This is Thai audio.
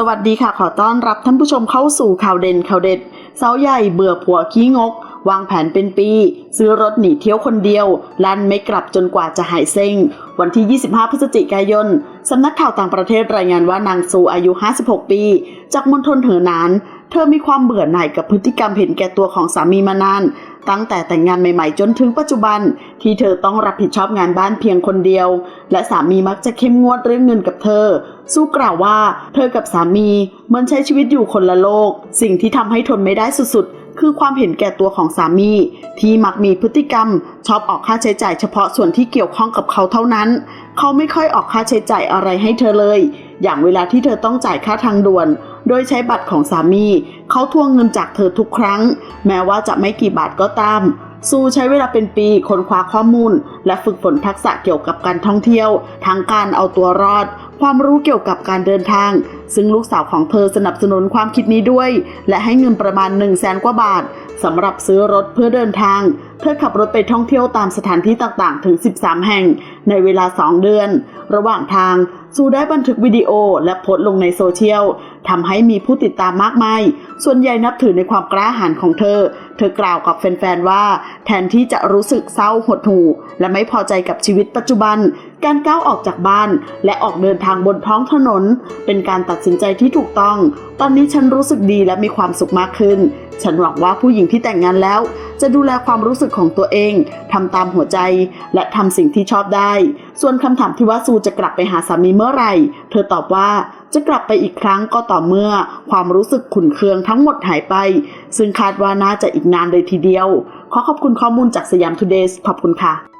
สวัสดีค่ะ ขอต้อนรับท่านผู้ชมเข้าสู่ข่าวเด่นข่าวเด็ดสาวใหญ่เบื่อผัวขี้งก วางแผนเป็นปี ซื้อรถหนีเที่ยวคนเดียว ลั่นไม่กลับจนกว่าจะหายเซ็ง วันที่ 25 พฤศจิกายน สำนักข่าวต่างประเทศรายงานว่านางซูอายุ 56 ปี จากมณฑลเหอหนาน เธอมีความเบื่อหน่ายกับพฤติกรรมเห็นแก่ตัวของสามีมานาน ตั้งแต่แต่งงานใหม่ๆ จนถึงปัจจุบัน ที่เธอต้องรับผิดชอบงานบ้านเพียงคนเดียว และสามีมักจะเข้มงวดเรื่องเงินกับเธอ สู้กล่าวว่า เธอกับสามีเหมือนใช้ชีวิตอยู่คนละโลก สิ่งที่ทำให้ทนไม่ได้สุดๆ คือความเห็นแก่ตัวของสามี ที่มักมีพฤติกรรม ชอบออกค่าใช้จ่ายเฉพาะส่วนที่เกี่ยวข้องกับเขาเท่านั้น เขาไม่ค่อยออกค่าใช้จ่ายอะไรให้เธอเลย อย่างเวลาที่เธอต้องจ่ายค่าทางด่วน โดยใช้บัตรของสามี เขาทวงเงินจากเธอทุกครั้ง แม้ว่าจะไม่กี่บาทก็ตามซูใช้เวลาเป็นปีค้นคว้าข้อมูล และฝึกฝนทักษะเกี่ยวกับการท่องเที่ยว ทั้งการเอาตัวรอด ความรู้เกี่ยวกับการเดินทาง ซึ่งลูกสาวของเธอสนับสนุนความคิดนี้ด้วย และให้เงินประมาณ1นึ่งแสนกว่าบาทสำหรับซื้อรถเพื่อเดินทาง เธอขับรถไปท่องเที่ยวตามสถานที่ต่างๆ ถึง 13 แห่ง ในเวลา 2 เดือน ระหว่างทางซูได้บันทึกวิดีโอและโพสต์ลงในโซเชียล ทำให้มีผู้ติดตามมากมาย ส่วนใหญ่นับถือในความกล้าหาญของเธอ เธอกล่าวกับแฟนๆว่า แทนที่จะรู้สึกเศร้าหดหู่ และไม่พอใจกับชีวิตปัจจุบัน การก้าวออกจากบ้าน และออกเดินทางบนท้องถนน เป็นการตัดสินใจที่ถูกต้อง ตอนนี้ฉันรู้สึกดีและมีความสุขมากขึ้น ฉันหวังว่าผู้หญิงที่แต่งงานแล้ว จะดูแลความรู้สึกของตัวเองทำตามหัวใจ และทำสิ่งที่ชอบได้ ส่วนคำถามที่ว่าซูจะกลับไปหาสามีเมื่อไหร่ เธอตอบว่าจะกลับไปอีกครั้งก็ต่อเมื่อความรู้สึกขุ่นเคืองทั้งหมดหายไป ซึ่งคาดว่าน่าจะอีกนานเลยทีเดียว ขอขอบคุณข้อมูลจากสยามทูเดย์ขอบคุณค่ะ